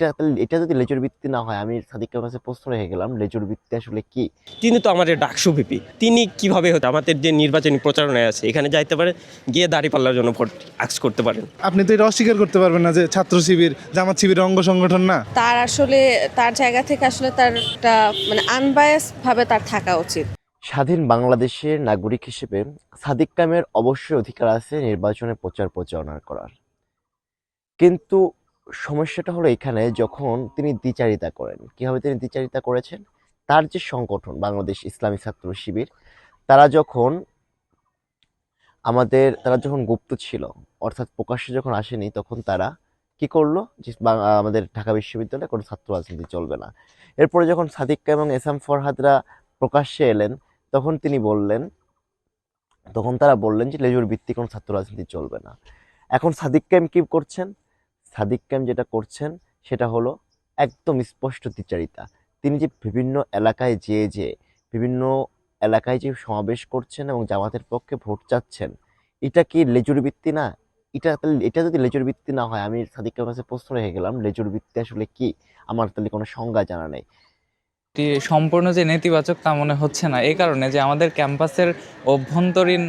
এটা এটা যদি লেজুর ভিত্তি না হয় আমি সাদিকের কাছে প্রশ্ন রেখে গেলাম লেজুর ভিত্তি আসলে কি? তিনি তো আমাদের ডাকসু ভিপি। তিনি কীভাবে হতে আমাদের যে নির্বাচনী প্রচারণায় আছে এখানে যাইতে পারেন গিয়ে দাঁড়িপাল্লার জন্য ভোট আক্স করতে পারেন। আপনি তো এটা অস্বীকার করতে পারবেন না যে ছাত্র শিবির জামাত শিবির অঙ্গ সংগঠন না। তার আসলে তার জায়গা থেকে আসলে তার একটা মানে আনবায়াস ভাবে তার থাকা উচিত। স্বাধীন বাংলাদেশের নাগরিক হিসেবে সাদিক কামের অবশ্যই অধিকার আছে নির্বাচনে প্রচার প্রচারণা করার। কিন্তু সমস্যাটা হলো এখানে যখন তিনি দ্বিচারিতা করেন, কীভাবে তিনি দ্বিচারিতা করেছেন? তার যে সংগঠন, বাংলাদেশ ইসলামী ছাত্র শিবির, তারা যখন আমাদের, তারা যখন গুপ্ত ছিল, অর্থাৎ প্রকাশ্যে যখন আসেনি, তখন তারা কি করল? যে আমাদের ঢাকা বিশ্ববিদ্যালয়ে কোনো ছাত্র রাজনীতি চলবে না। এরপরে যখন সাদিক কাম এবং এসাম ফরহাদরা প্রকাশ্যে এলেন, তখন তিনি বললেন, তখন তারা বললেন যে লেজুর ভিত্তি কোনো ছাত্র রাজনীতি চলবে না। এখন সাদিক ক্যাম কি করছেন? সাদিক ক্যাম যেটা করছেন, সেটা হলো একদম স্পষ্ট দ্বিচারিতা তিনি যে বিভিন্ন এলাকায় যেয়ে যে বিভিন্ন এলাকায় যে সমাবেশ করছেন এবং জামাতের পক্ষে ভোট চাচ্ছেন, এটা কি লেজুর ভিত্তি না? এটা তাহলে- এটা যদি লেজুর ভিত্তি না হয়, আমি সাদিক কাছে প্রশ্ন রেখে গেলাম, লেজুর ভিত্তি আসলে কি? আমার তাহলে কোনো সংজ্ঞা জানা নেই। সম্পূর্ণ যে নেতিবাচক তা মনে হচ্ছে না। এই কারণে যে আমাদের ক্যাম্পাসের অভ্যন্তরীণ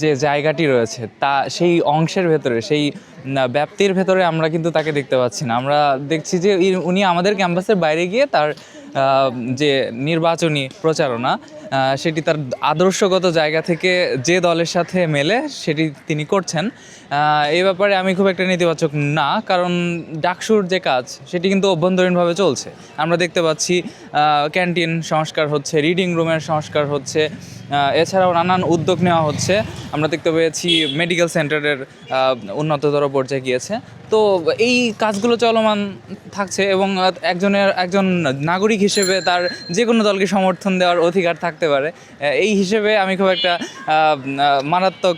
যে জায়গাটি রয়েছে, তা সেই অংশের ভেতরে, সেই ব্যাপ্তির ভেতরে আমরা কিন্তু তাকে দেখতে পাচ্ছি না। আমরা দেখছি যে উনি আমাদের ক্যাম্পাসের বাইরে গিয়ে তার যে নির্বাচনী প্রচারণা সেটি তার আদর্শগত জায়গা থেকে যে দলের সাথে মেলে সেটি তিনি করছেন। এই ব্যাপারে আমি খুব একটা নেতিবাচক না, কারণ ডাকসুর যে কাজ, সেটি কিন্তু অভ্যন্তরীণভাবে চলছে। আমরা দেখতে পাচ্ছি ক্যান্টিন সংস্কার হচ্ছে, রিডিং রুমের সংস্কার হচ্ছে এছাড়াও নানান উদ্যোগ নেওয়া হচ্ছে। আমরা দেখতে পেয়েছি, মেডিকেল সেন্টারের উন্নততর পর্যায়ে গিয়েছে। তো এই কাজগুলো চলমান থাকছে এবং একজনের, একজন নাগরিক হিসেবে তার যে কোনো দলকে সমর্থন দেওয়ার অধিকার থাকতে পারে। এই হিসেবে আমি খুব একটা মারাত্মক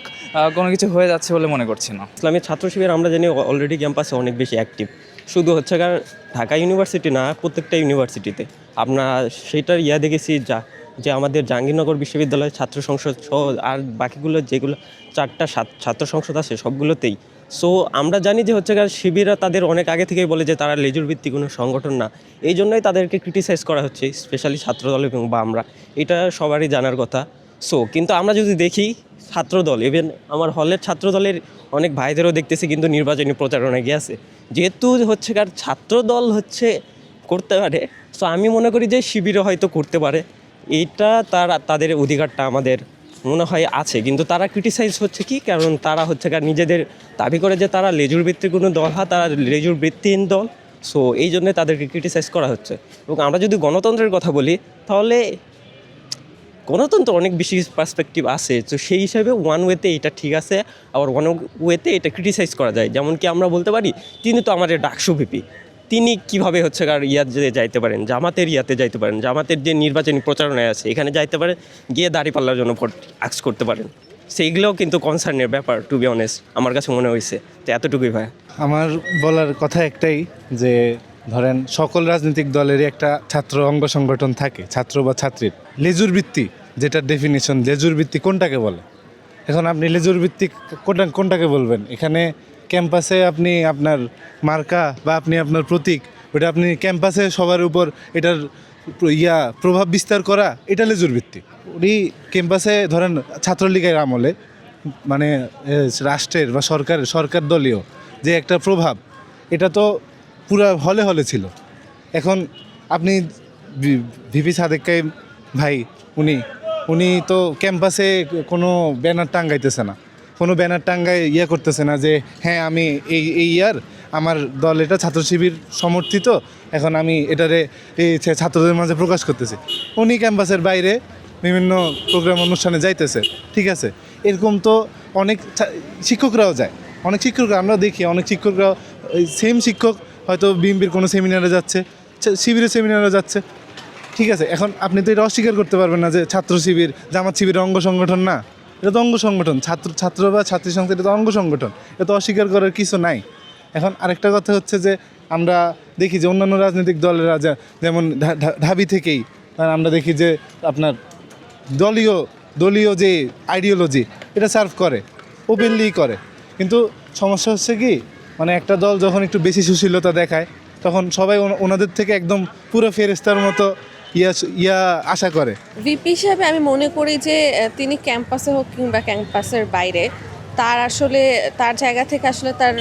কোনো কিছু হয়ে যাচ্ছে বলে মনে করছি না। ইসলামী ছাত্র শিবির আমরা জানি অলরেডি ক্যাম্পাসে অনেক বেশি অ্যাক্টিভ শুধু হচ্ছে কারণ ঢাকা ইউনিভার্সিটি না, প্রত্যেকটা ইউনিভার্সিটিতে আমরা সেটার ইয়া দেখেছি যা, যে আমাদের জাহাঙ্গীরনগর বিশ্ববিদ্যালয়ের ছাত্র সংসদ সহ আর বাকিগুলো যেগুলো চারটা ছাত্র সংসদ আছে, সবগুলোতেই সো আমরা জানি যে হচ্ছে শিবিরা তাদের অনেক আগে থেকেই বলে যে তারা লেজুর ভিত্তিক কোনো সংগঠন না। এই জন্যই তাদেরকে ক্রিটিসাইজ করা হচ্ছে স্পেশালি ছাত্রদল এবং বা আমরা। এটা সবারই জানার কথা। সো কিন্তু আমরা যদি দেখি ছাত্রদল ইভেন আমার হলের ছাত্রদলের অনেক ভাইদেরও দেখতেছি কিন্তু নির্বাচনী প্রচারণায় গিয়েছে যেহেতু হচ্ছে কার ছাত্রদল হচ্ছে করতে পারে সো আমি মনে করি যে শিবিরও হয়তো করতে পারে। এইটা তার, তাদের অধিকারটা আমাদের মনে হয় আছে, কিন্তু তারা ক্রিটিসাইজ হচ্ছে কি? কারণ তারা হচ্ছে কার নিজেদের দাবি করে যে তারা লেজুর ভিত্তিক কোনো দল হয়, তারা লেজুর ভিত্তিহীন দল। সো এই জন্যে তাদেরকে ক্রিটিসাইজ করা হচ্ছে। এবং আমরা যদি গণতন্ত্রের কথা বলি, তাহলে গণতন্ত্র অনেক বেশি পার্সপেক্টিভ আছে। তো সেই হিসাবে ওয়ান ওয়েতে এটা ঠিক আছে, আবার ওয়ান ওয়েতে এটা ক্রিটিসাইজ করা যায়। যেমন কি আমরা বলতে পারি, তিনি তো আমাদের ডাকসু ভিপি তিনি কীভাবে হচ্ছে কার ইয়াতে যাইতে পারেন, জামাতের ইয়াতে যাইতে পারেন, জামাতের যে নির্বাচনী প্রচারণায় আছে, এখানে যাইতে পারেন গিয়ে দাঁড়িপাল্লার জন্য ভোট আক্স করতে পারেন। সেইগুলোও কিন্তু কনসার্নের ব্যাপার টু বি অনেস্ট আমার কাছে মনে হয়েছে। তো এতটুকুই ভাই আমার বলার কথা একটাই যে, ধরেন সকল রাজনৈতিক দলেরই একটা ছাত্র অঙ্গ সংগঠন থাকে, ছাত্র বা ছাত্রীর। লেজুর ভিত্তি, যেটার ডেফিনেশন লেজুর ভিত্তি কোনটাকে বলে? এখন আপনি লেজুর ভিত্তিক কোনটা, কোনটাকে বলবেন? এখানে ক্যাম্পাসে আপনি আপনার মার্কা বা আপনি আপনার প্রতীক ওটা আপনি ক্যাম্পাসে সবার উপর এটার ইয়া প্রভাব বিস্তার করা, এটা লেজুর ভিত্তি। উনি ক্যাম্পাসে ধরেন ছাত্রলীগের আমলে মানে রাষ্ট্রের বা সরকারের, সরকার দলীয় যে একটা প্রভাব, এটা তো পুরা হলে হলে ছিল। এখন আপনি ভিপি সাদেকাই ভাই, উনি উনি তো ক্যাম্পাসে কোনো ব্যানার টাঙ্গাইতেছে না। কোনো ব্যানার টাঙ্গায় ইয়ে করতেছে না যে হ্যাঁ আমি এই এই ইয়ার আমার দল এটা ছাত্র শিবির সমর্থিত, এখন আমি এটারে এই ছাত্রদের মাঝে প্রকাশ করতেছি। উনি ক্যাম্পাসের বাইরে বিভিন্ন প্রোগ্রাম অনুষ্ঠানে যাইতেছে, ঠিক আছে? এরকম তো অনেক শিক্ষকরাও যায়। অনেক শিক্ষকরা আমরা দেখি, অনেক শিক্ষকরা সেম শিক্ষক হয়তো বিএমপির কোনো সেমিনারে যাচ্ছে শিবিরের সেমিনারে যাচ্ছে। ঠিক আছে? এখন আপনি তো এটা অস্বীকার করতে পারবেন না যে ছাত্র শিবির, জামাত শিবির অঙ্গ সংগঠন না। এটা তো অঙ্গ সংগঠন, ছাত্র ছাত্র বা ছাত্রী সংস্থা, এটা তো অঙ্গ সংগঠন। এটা তো অস্বীকার করার কিছু নাই। এখন আরেকটা কথা হচ্ছে যে, আমরা দেখি যে অন্যান্য রাজনৈতিক দলেরা যেমন ঢাবি থেকেই আমরা দেখি যে আপনার দলীয় দলীয় যে আইডিওলজি এটা সার্ভ করে ওপেনলি করে। কিন্তু সমস্যা হচ্ছে কি মানে একটা দল যখন একটু বেশি সুশীলতা দেখায়, তখন সবাই ওনা- ওনাদের থেকে একদম পুরো ফেরেস্তার মতো ইয়া ইয়া আশা করে। ভিপি হিসাবে আমি মনে করি যে তিনি ক্যাম্পাসে হোক কিংবা ক্যাম্পাসের বাইরে, তার আসলে, তার জায়গা থেকে আসলে তার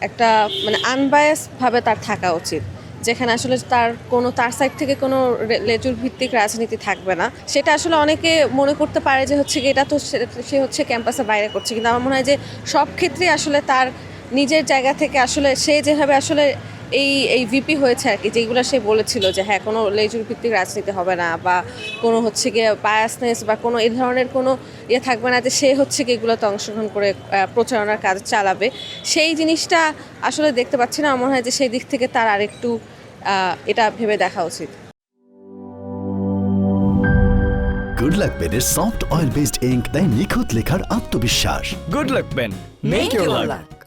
একটা মানে আনবায়াস ভাবে তার থাকা উচিত। যেখানে আসলে তার কোনো, তার সাইড থেকে কোনো লেজুর ভিত্তিক রাজনীতি থাকবে না। সেটা আসলে অনেকে মনে করতে পারে যে, হচ্ছে এটা তো সে- হচ্ছে ক্যাম্পাসের বাইরে করছে। কিন্তু আমার মনে হয় যে, সব ক্ষেত্রে আসলে তার নিজের জায়গা থেকে আসলে, সে যেভাবে আসলে এই এই ভিপি হয়েছে আর কি যেগুলো সে বলেছিল যে হ্যাঁ কোনো লেজুর ভিত্তিক রাজনীতি হবে না বা কোনো হচ্ছে গিয়ে বায়াসনেস বা কোনো এই ধরনের কোনো ইয়ে থাকবে না যে সে হচ্ছে কি এগুলোতে অংশগ্রহণ করে প্রচারণার কাজ চালাবে। সেই জিনিসটা আসলে দেখতে পাচ্ছি না আমার মনে হয় যে সেই দিক থেকে তার আরেকটু এটা ভেবে দেখা উচিত। গুড লাক পেনের সফট অয়েল বেসড ইঙ্ক তাই নিখুঁত লেখার আত্মবিশ্বাস। Good luck pen make your luck